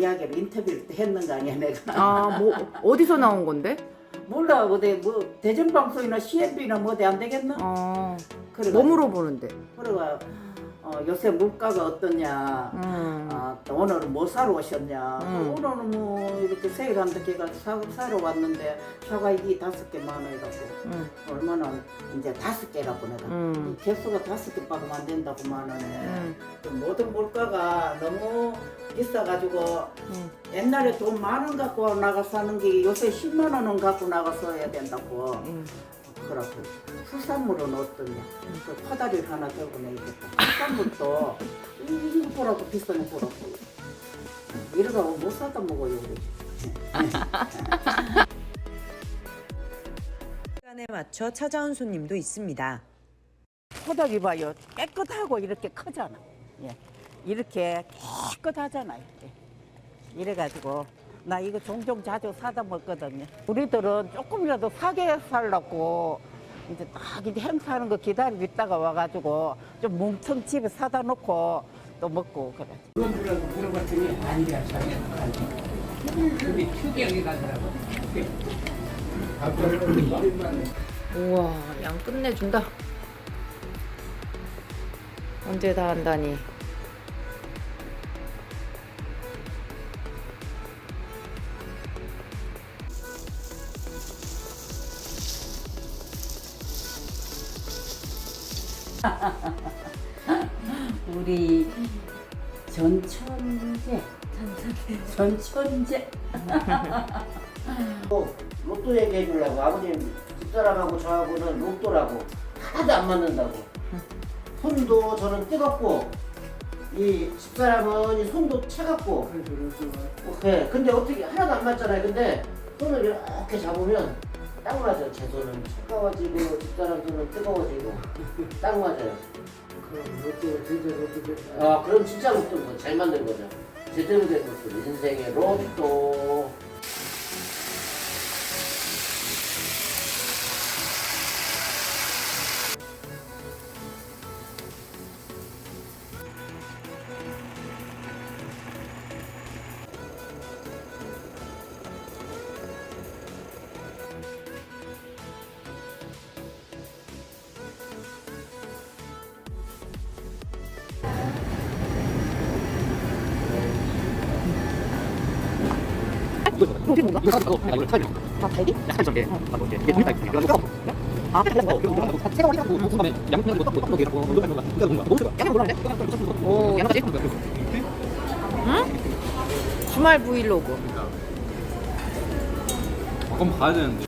이야기를 인터뷰를 때 했는 거 아니야 내가 아, 뭐 어디서 나온 건데? 몰라 어디 뭐 대전방송이나 CNB나 뭐 어디 안 되겠나? 어, 그래 뭐 물어보는데? 그래가 어, 요새 물가가 어떠냐 음. 아, 또 오늘은 뭐 사러 오셨냐 음. 오늘은 뭐 이렇게 세일한다 걔가 사, 사러 왔는데 사과 이게 다섯 개 만원 해갖고 음. 얼마나 이제 다섯 개라고 내가 음. 이 개수가 다섯 개밖에 안 된다고 만원에 음. 그 모든 물가가 너무 비싸가지고 음. 옛날에 돈 만 원 갖고 나가 사는 게 요새 10만 원은 갖고 나가 써야 된다고 음. 그렇고 수산물은 어떠냐 그 파다리를 하나 들고 내야겠다. 수산물도 이거 보라고 비싼 거 보라고. 이러다가 못 사다 먹어요 시간에 맞춰 찾아온 손님도 있습니다. 포닥이 봐요. 깨끗하고 이렇게 크잖아. 예. 이렇게 깨끗하잖아 이렇게. 이래가지고 나 이거 종종 자주 사다 먹거든요 우리들은 조금이라도 사게 살라고 이제 딱 이제 행사하는 거 기다리고 있다가 와가지고 좀 뭉텅 집에 사다 놓고 또 먹고 그래 물어봤더니 아니야 그게 가더라고 우와, 양 끝내준다. 언제 다 한다니. 우리 전천재. 전천재. 또 로또 얘기해 주려고 아버님 집사람하고 저하고는 로또라고 하나도 안 맞는다고. 손도 저는 뜨겁고 이 집사람은 이 손도 차갑고. 네, 근데 어떻게 하나도 안 맞잖아요. 근데 손을 이렇게 잡으면 딱 맞아요. 제 손은 차가워지고 집사람 손은 뜨거워지고. 딱 맞아요. 아 그럼 진짜 로또인 거잘 만든 거죠. 제대로 된 로또 인생의 로또 아? 주말 브이로그. 그건 봐야 되는데.